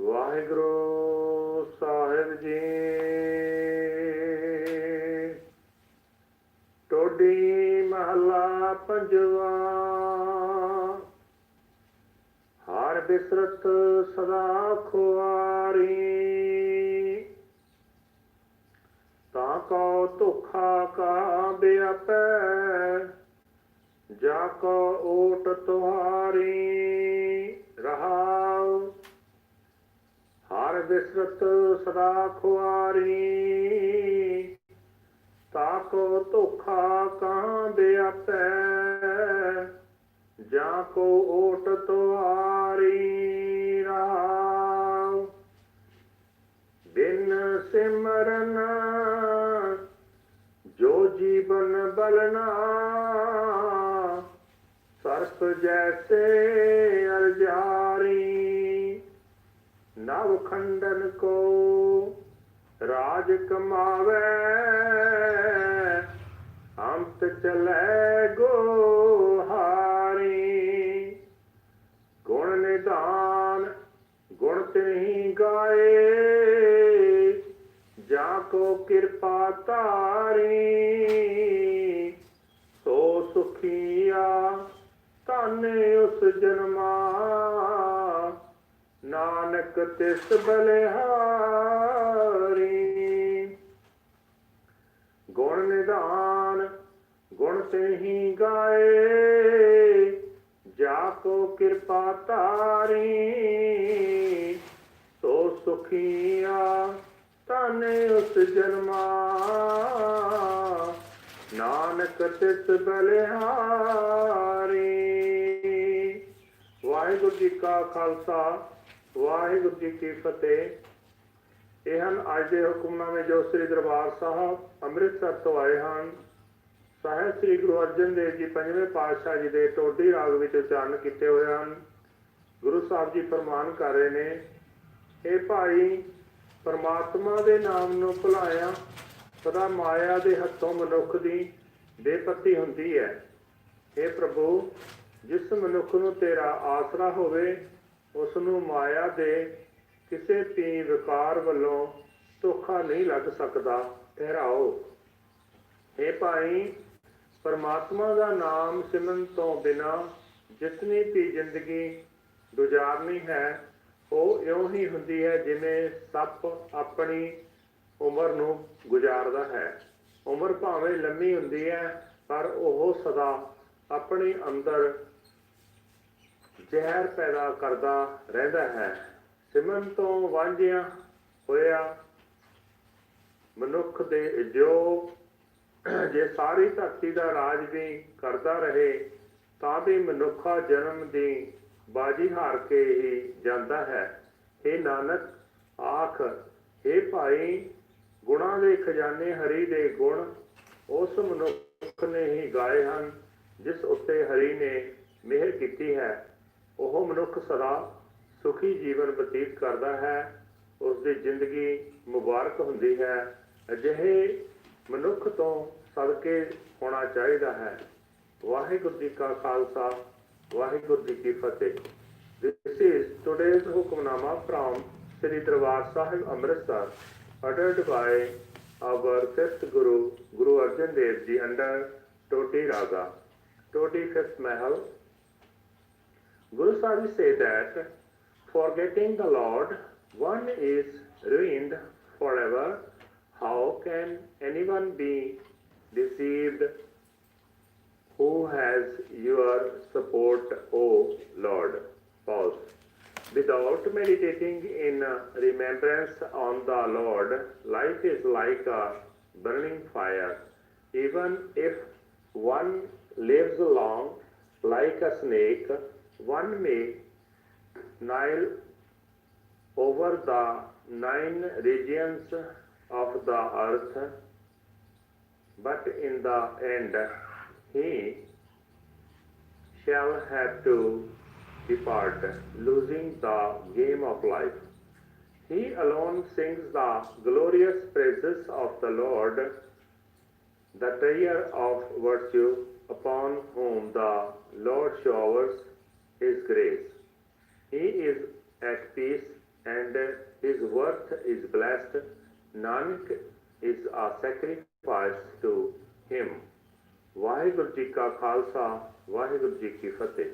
ਵਾਹਿਗੁਰੂ ਸਾਹਿਬ ਜੀ। ਟੋਡੀ ਮਹਲਾ ਪੰਜਵਾ। ਹਰ ਬਿਸਰਤ ਸਦਾ ਖੁਆਰੀ। ਤਾਂ ਕੋ ਧੋਖਾ ਕਾ ਬਿਆਪੈ। ਜਾ ਕੋ ਓਟ ਤੁਹਾਰੀ ਰਹਾਉ, ਹਰ ਬਿਸਰਤ ਸਦਾ ਖੁਆਰੀ। ਤਾਕੋ ਧੋਖਾ ਕਾਂ ਬਿਆਪੈ ਜਾ ਕੋ ਓਟ ਤੁਹਾਰੀ ਰਹਾਉ। ਬਿਨ ਸਿਮਰਨ ਜੋ ਜੀਵਨ ਬਲਨਾ ਸਰਪ ਜੈਸੇ ਅਰਜਾਰੀ ਨਵ ਖੰਡਨ ਕੋ ਰਾਜ ਕਮਾਵੇ, ਅੰਤ ਚਲੇ ਗੋ ਹਾਰੀ। ਗੁਣ ਨਿਧਾਨ ਗੁਣ ਤੇ ਗਾਏ, ਜਾ ਕੋ ਕਿਰਪਾ ਤਾਰੀ ਸੋ ਸੁਖੀਆ ਧਨ ਉਸ ਜਨਮਾ। ਨਾਨਕ ਤਿਸ ਬਲਿਹਾਰੀ। ਗੁਣ ਨਿਧਾਨ, ਗੁਣ ਤੇ ਹੀ ਗਾਏ। ਜਾ ਕੋ ਕਿਰਪਾ ਤਾਰੀ ਸੋ ਸੁਖੀਆ ਤਨ ਉਸ ਜਨਮਾ। ਨਾਨਕ ਤਿਸ ਬਲਿਹਾਰੀ। ਵਾਹਿਗੁਰੂ ਜੀ ਕਾ ਖਾਲਸਾ, ਵਾਹਿਗੁਰੂ ਜੀ ਕੀ ਫਤਿਹ। ਇਹ ਹਨ ਅੱਜ ਦੇ ਹੁਕਮਨਾਮੇ ਜੋ ਸ੍ਰੀ ਦਰਬਾਰ ਸਾਹਿਬ ਅੰਮ੍ਰਿਤਸਰ ਤੋਂ ਆਏ ਹਨ। ਸਾਹਿਬ ਸ੍ਰੀ ਗੁਰੂ ਅਰਜਨ ਦੇਵ ਜੀ ਪੰਜਵੇਂ ਪਾਤਸ਼ਾਹ ਜੀ ਦੇ ਟੋਡੀ ਰਾਗ ਵਿੱਚ ਉਚਾਰਨ ਕੀਤੇ ਹੋਏ ਹਨ। ਗੁਰੂ ਸਾਹਿਬ ਜੀ ਫਰਮਾਨ ਕਰ ਰਹੇ ਨੇ ਇਹ ਭਾਈ, ਪਰਮਾਤਮਾ ਦੇ ਨਾਮ ਨੂੰ ਭੁਲਾਇਆ, ਸਦਾ ਮਾਇਆ ਦੇ ਹੱਥੋਂ ਮਨੁੱਖ ਦੀ ਬੇਪਤੀ ਹੁੰਦੀ ਹੈ। हे ਪ੍ਰਭੂ ਜਿਸ ਮਨੁੱਖ ਨੂੰ ਤੇਰਾ ਆਸਰਾ ਹੋਵੇ ਉਸ ਨੂੰ ਮਾਇਆ ਦੇ ਕਿਸੇ ਵੀ ਵਿਕਾਰ ਵੱਲੋਂ ਧੋਖਾ ਨਹੀਂ ਲੱਗ ਸਕਦਾ। ਠਹਿਰਾਓ। हे ਭਾਈ, ਪਰਮਾਤਮਾ ਦਾ ਨਾਮ ਸਿਮਰਨ ਤੋਂ ਬਿਨਾ ਜਿਤਨੀ ਵੀ ਜ਼ਿੰਦਗੀ ਗੁਜ਼ਾਰਨੀ ਹੈ, ਉਹ ਇਉਂ ਹੀ ਹੁੰਦੀ ਹੈ ਜਿਵੇਂ ਸੱਪ ਆਪਣੀ ਉਮਰ ਨੂੰ ਗੁਜ਼ਾਰਦਾ ਹੈ। ਉਮਰ ਭਾਵੇਂ ਲੰਮੀ ਹੁੰਦੀ ਹੈ, ਪਰ ਉਹ ਸਦਾ ਆਪਣੇ ਅੰਦਰ ਜ਼ਹਿਰ ਪੈਦਾ ਕਰਦਾ ਰਹਿੰਦਾ ਹੈ। ਸਿਮਰਨ ਤੋਂ ਵਾਂਝਿਆ ਹੋਇਆ ਮਨੁੱਖ ਦੇ ਜੋ ਜੇ ਸਾਰੀ ਧਰਤੀ ਦਾ ਰਾਜ ਵੀ ਕਰਦਾ ਰਹੇ, ਤਾਂ ਵੀ ਮਨੁੱਖਾ ਜਨਮ ਦੀ ਬਾਜੀ ਹਾਰ ਕੇ ਹੀ ਜਾਂਦਾ ਹੈ। ਇਹ ਨਾਨਕ, ਆਖ ਇਹ ਭਾਈ, ਗੁਣਾਂ ਦੇ ਖਜ਼ਾਨੇ ਹਰੀ ਦੇ ਗੁਣ ਉਸ ਮਨੁੱਖ ਨੇ ਹੀ ਗਾਏ ਹਨ। ਜਿਸ ਉੱਤੇ ਹਰੀ ਨੇ ਮਿਹਰ ਕੀਤੀ ਹੈ ਉਹ ਮਨੁੱਖ ਸਦਾ ਸੁਖੀ ਜੀਵਨ ਬਤੀਤ ਕਰਦਾ ਹੈ ਉਸ ਦੀ ਜ਼ਿੰਦਗੀ ਮੁਬਾਰਕ ਹੁੰਦੀ ਹੈ ਅਜਿਹੇ ਮਨੁੱਖ ਤੋਂ ਸਦਕੇ ਹੋਣਾ ਚਾਹੀਦਾ ਹੈ ਵਾਹਿਗੁਰੂ ਜੀ ਕਾ ਖਾਲਸਾ ਵਾਹਿਗੁਰੂ ਜੀ ਕੀ ਫਤਿਹ This is today's hukamnama from Sri Darbar Sahib Amritsar uttered by our fifth Guru Guru Arjan Dev Ji under Toti Raga Toti fifth Mahal Sahib say that forgetting the Lord one is ruined forever how can anyone be deceived who has your support, O Lord? Pause. Without meditating in remembrance on the Lord, life is like a burning fire. Even if one lives long like a snake, one may Nile over the nine regions of the earth, but in the end he shall have to depart, losing the game of life. He alone sings the glorious praises of the Lord, the terrier of virtue, upon whom the Lord showers His grace. He is at peace, and his worth is blessed. Nanak is a sacrifice to him. Waheguru ji ਕਾ ਖਾਲਸਾ ਵਾਹਿਗੁਰੂ ਜੀ ਕੀ ਫਤਿਹ